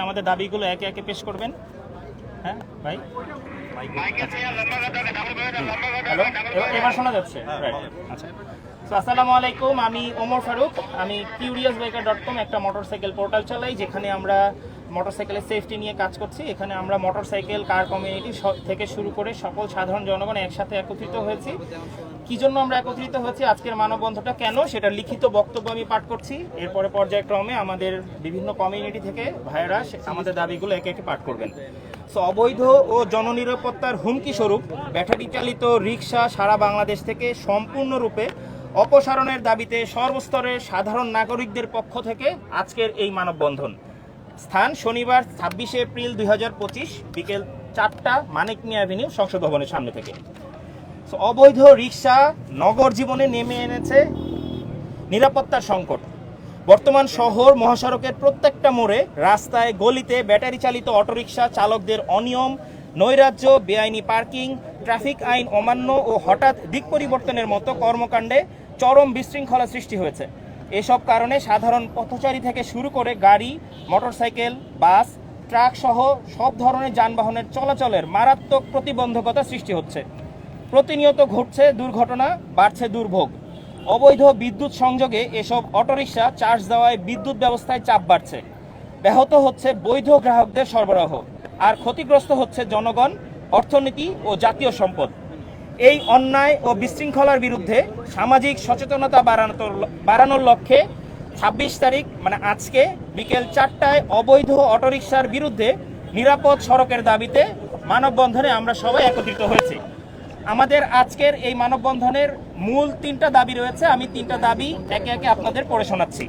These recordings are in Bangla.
আমাদের দাবিগুলো একে একে পেশ করবেন। হ্যাঁ ভাই? হ্যালো? এবার- শোনা যাচ্ছে? Right, আচ্ছা। তো আসসালামু আলাইকুম আমি ওমর ফারুক। আমি কিউরিয়াস বাইকার ডট কম একটা মোটরসাইকেল পোর্টাল চালাই যেখানে আমরা মোটরসাইকেলের সেফটি নিয়ে কাজ করছি। এখানে আমরা মোটরসাইকেল কার কমিউনিটি থেকে শুরু করে সকল সাধারণ জনগণ একসাথে একত্রিত হয়েছি। কি জন্য আমরা একত্রিত হয়েছি? আজকের মানববন্ধনটা কেন? সেটা লিখিত বক্তব্য আমি পাঠ করছি। এরপরে পর্যায়ক্রমে আমাদের বিভিন্ন কমিউনিটি থেকে ভাইয়েরা আমাদের দাবিগুলো একে একে পাঠ করবেন। সো অবৈধ ও জননিরাপত্তার হুমকি স্বরূপ ব্যাটারি চালিত রিক্সা সারা বাংলাদেশ থেকে সম্পূর্ণরূপে অপসারণের দাবিতে সর্বস্তরের সাধারণ নাগরিকদের পক্ষ থেকে আজকের এই মানববন্ধন। স্থান শনিবার ছাব্বিশে এপ্রিল দুই হাজার পঁচিশ বিকেল চারটা মানিক মিয়া অ্যাভিনিউ সংসদ ভবনের সামনে থেকে। অবৈধ রিক্সা নগর জীবনে নেমে এনেছে নিরাপত্তার সংকট। বর্তমান শহর মহাসড়কের প্রত্যেকটা মোড়ে রাস্তায় গলিতে ব্যাটারি চালিত অটোরিকশা চালকদের অনিয়ম, নৈরাজ্য, বেআইনি পার্কিং, ট্রাফিক আইন অমান্য ও হঠাৎ দিক পরিবর্তনের মতো কর্মকাণ্ডে চরম বিশৃঙ্খলা সৃষ্টি হয়েছে। এসব কারণে সাধারণ পথচারী থেকে শুরু করে গাড়ি, মোটরসাইকেল, বাস, ট্রাক সহ সব ধরনের যানবাহনের চলাচলের মারাত্মক প্রতিবন্ধকতা সৃষ্টি হচ্ছে। প্রতিনিয়ত ঘটছে দুর্ঘটনা, বাড়ছে দুর্ভোগ। অবৈধ বিদ্যুৎ সংযোগে এসব অটোরিকশা চার্জ দেওয়ায় বিদ্যুৎ ব্যবস্থায় চাপ বাড়ছে। ব্যাহত হচ্ছে বৈধ গ্রাহকদের সরবরাহ। আর ক্ষতিগ্রস্ত হচ্ছে জনগণ, অর্থনীতি ও জাতীয় সম্পদ। এই অন্যায় ও বিশৃঙ্খলার বিরুদ্ধে সামাজিক সচেতনতা বাড়ানোর বাড়ানোর লক্ষ্যে ছাব্বিশ তারিখ মানে আজকে বিকেল চারটায় অবৈধ অটোরিকশার বিরুদ্ধে নিরাপদ সড়কের দাবিতে মানববন্ধনে আমরা সবাই একত্রিত হয়েছি। আমাদের আজকের এই মানববন্ধনের মূল তিনটা দাবি রয়েছে, আমি তিনটা দাবি একে একে আপনাদের পড়ে শোনাচ্ছি।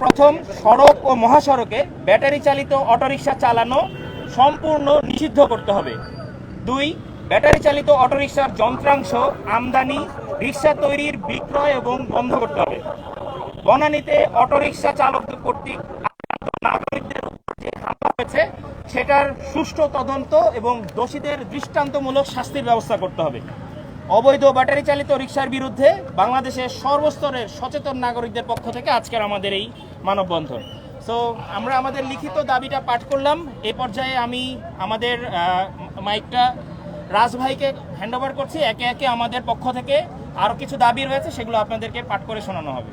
প্রথম, সড়ক ও মহাসড়কে ব্যাটারি চালিত অটোরিকশা চালানো সম্পূর্ণ নিষিদ্ধ করতে হবে। দুই ব্যাটারি চালিত অটোরিকশার যন্ত্রাংশ আমদানি রিক্সা তৈরির বিক্রয় এবং বন্ধ করতে হবে। বনানীতে অটোরিকশা চালকদের কর্তৃক নাগরিকদের উপর যে হামলা হয়েছে, সেটার সুষ্ঠু তদন্ত এবং দোষীদের দৃষ্টান্তমূলক শাস্তির ব্যবস্থা করতে হবে। অবৈধ ব্যাটারি চালিত রিক্সার বিরুদ্ধে বাংলাদেশের সর্বস্তরের সচেতন নাগরিকদের পক্ষ থেকে আজকের আমাদের এই মানববন্ধন। সো আমরা আমাদের লিখিত দাবিটা পাঠ করলাম। এই পর্যায়ে আমি আমাদের মাইকটা রাজ ভাইকে হ্যান্ড ওভার করছি। একে একে আমাদের পক্ষ থেকে আরও কিছু দাবি রয়েছে সেগুলো আপনাদেরকে পাঠ করে শোনানো হবে।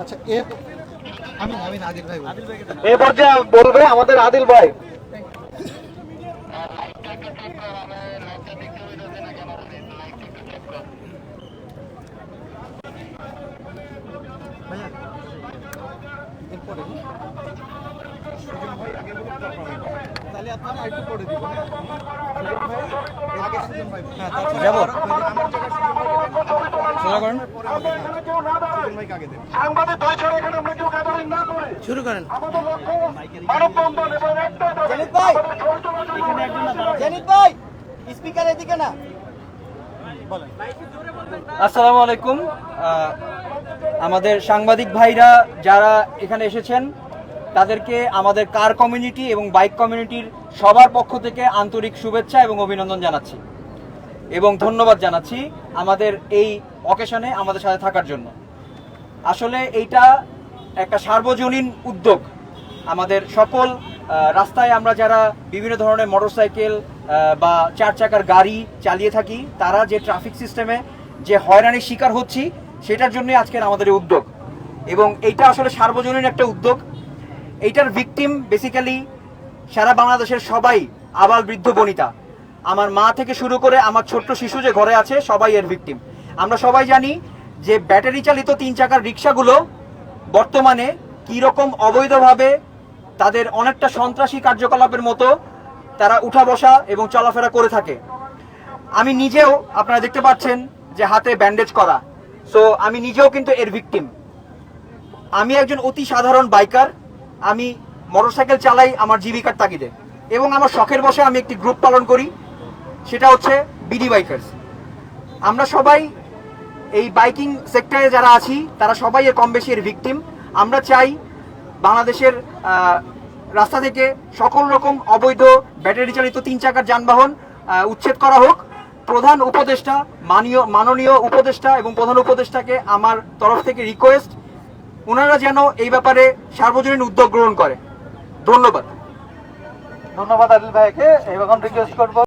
আচ্ছা আমি আমি নাদির ভাই এ পর্যায়ে বলবে আমাদের আদিল ভাই। জেনিত ভাই। স্পিকার এদিকে না আসসালামু আলাইকুম। আমাদের সাংবাদিক ভাইরা যারা এখানে এসেছেন, তাদেরকে আমাদের কার কমিউনিটি এবং বাইক কমিউনিটির সবার পক্ষ থেকে আন্তরিক শুভেচ্ছা এবং অভিনন্দন জানাচ্ছি। এবং ধন্যবাদ জানাচ্ছি আমাদের এই অকেশনে আমাদের সাথে থাকার জন্য। আসলে এইটা একটা সার্বজনীন উদ্যোগ। আমাদের সকল রাস্তায় আমরা যারা বিভিন্ন ধরনের মোটরসাইকেল বা চার চাকার গাড়ি চালিয়ে থাকি, তারা যে ট্রাফিক সিস্টেমে যে হয়রানির শিকার হচ্ছি সেটার জন্যই আজকের আমাদের উদ্যোগ। এবং এইটা আসলে সার্বজনীন একটা উদ্যোগ। এইটার ভিকটিম বেসিক্যালি সারা বাংলাদেশের সবাই আবাল বৃদ্ধ বনিতা। আমার মা থেকে শুরু করে আমার ছোট্ট শিশু যে ঘরে আছে, সবাই এর ভিকটিম আমরা সবাই জানি যে ব্যাটারি চালিত তিন চাকার রিক্সাগুলো বর্তমানে কি রকম অবৈধভাবে তাদের অনেকটা সন্ত্রাসী কার্যকলাপের মতো তারা উঠা বসা এবং চলাফেরা করে থাকে। আমি নিজেও আপনারা দেখতে পাচ্ছেন যে হাতে ব্যান্ডেজ করা। সো আমি নিজেও কিন্তু এর ভিকটিম আমি একজন অতি সাধারণ বাইকার আমি মোটরসাইকেল চালাই, আমার জীবিকার তাগিদে। এবং আমার শখের বসে আমি একটি গ্রুপ পালন করি, সেটা হচ্ছে বিডি বাইকার্স আমরা সবাই এই বাইকিং সেক্টরে যারা আছি, তারা সবাই এর কম বেশি এর ভিকটিম আমরা চাই বাংলাদেশের রাস্তা থেকে সকল রকম অবৈধ ব্যাটারি চালিত তিন চাকার যানবাহন উচ্ছেদ করা হোক। প্রধান উপদেষ্টা, মানীয়, মাননীয় উপদেষ্টা এবং প্রধান উপদেষ্টাকে আমার তরফ থেকে রিকোয়েস্ট ওনারা যেন এই ব্যাপারে সার্বজনীন উদ্যোগ গ্রহণ করে। ধন্যবাদ। ধন্যবাদ আদিল ভাইকে। এখন রিকোয়েস্ট করব